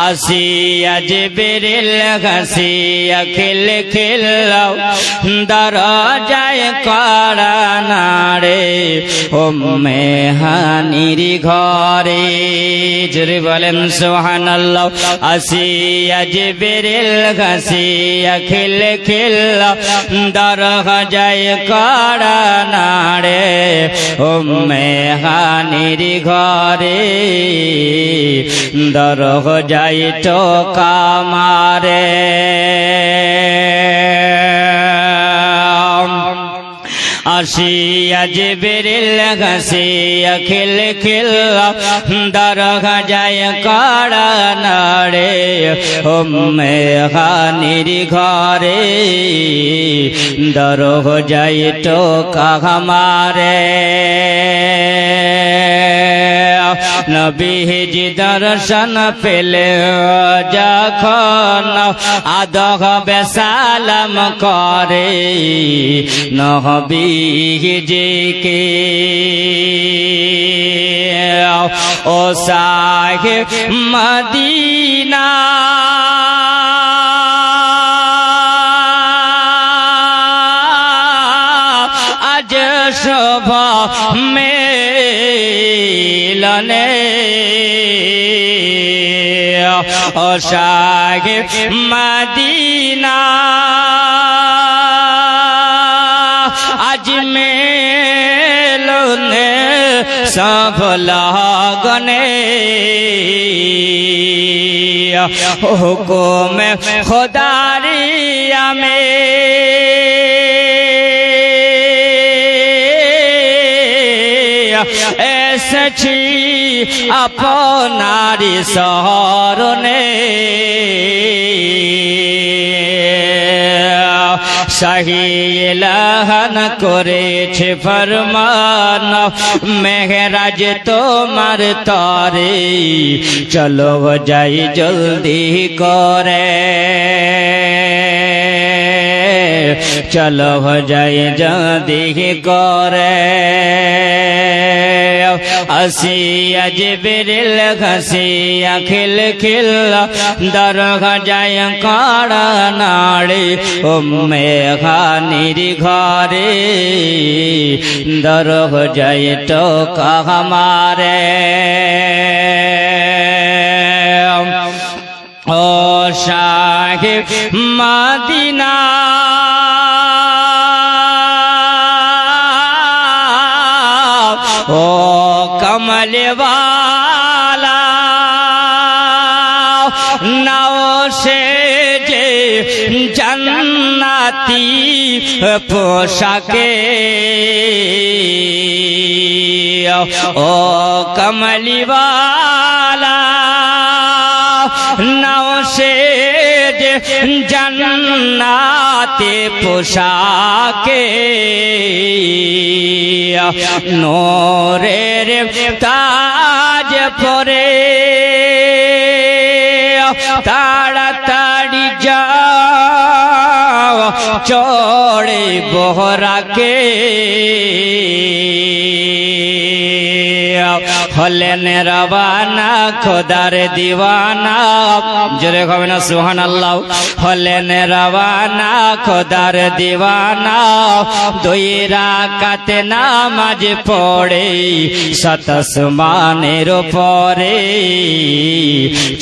আসিয়া যে বেরেল ঘাসিয়া খেল খেলাও দরজায় করা নাড়ে ও মেহানির ঘরে। জোরে বলেন সোহানাল্লাহ আসিয়া যে বেরেল ঘাসিয়া খেল খেলাও দরজায় করা নাড়ে ও মেহানির ঘরে। দরহ যাই টোকা মারে। আসিয়া যে বেরেল গাছে খেল খেল দরগা যায় কাড়া নাড়ে ও মেঘানির ঘরে দরগ যাই টোকা মারে নবীজি দর্শন পেলে যখন আদহ বেসালাম করে নহবীজিকে ও সাহেব মদিনা আজ শোভা মেলনে ও সাহেব মদিনা। আজ মেলনে সফল গনে হুকুম খোদারিয়া এসেছি আপনারি শহরনে সহিলহন করেছে ফরমান মেহরাজ তোমার তরে। চলো যাই জলদি করে। চলো যাই জলদি করে। আসিয়া যে বেরেল ঘাসিয়া খেল খেল দরগা যায় কাড়া নাড়ে ও মেঘানির ঘরে। দরগ যায় টোকা মারে ও সাহেব মাদিনা ও কমলবালা নাও সে যে জন্নাতি পোশাকে ও কমলিবালা নাও সে জান্নাতে পোশাকে নোরের তাজ পরে তাড়াতাড়ি যাও চড়ে বহরাকে। হলেন রবানা, খোদার দিওয়ানা। জোরে হবে না সুহান আল্লাহ হলেন রবানা, খোদার দিওয়ানা। দুই রাকাতে নামাজ পড়ে সতসমানের পরে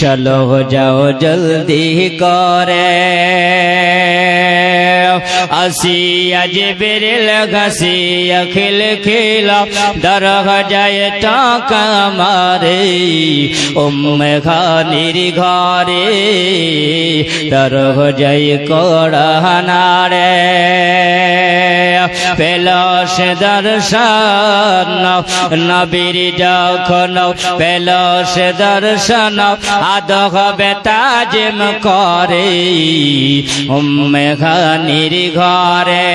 চলো যাও জলদি করে। আসিয়া বেরেল ঘাসিয়া খেল খেলা দরগ যায় টাকা মারে উম্মে খানির ঘরে দরগ যায় কড়ানারে পেল সে দর্শন নবীর যখন পেল সে দর্শন আদহ বেতাজম করে উম্মে খানির ঘরে।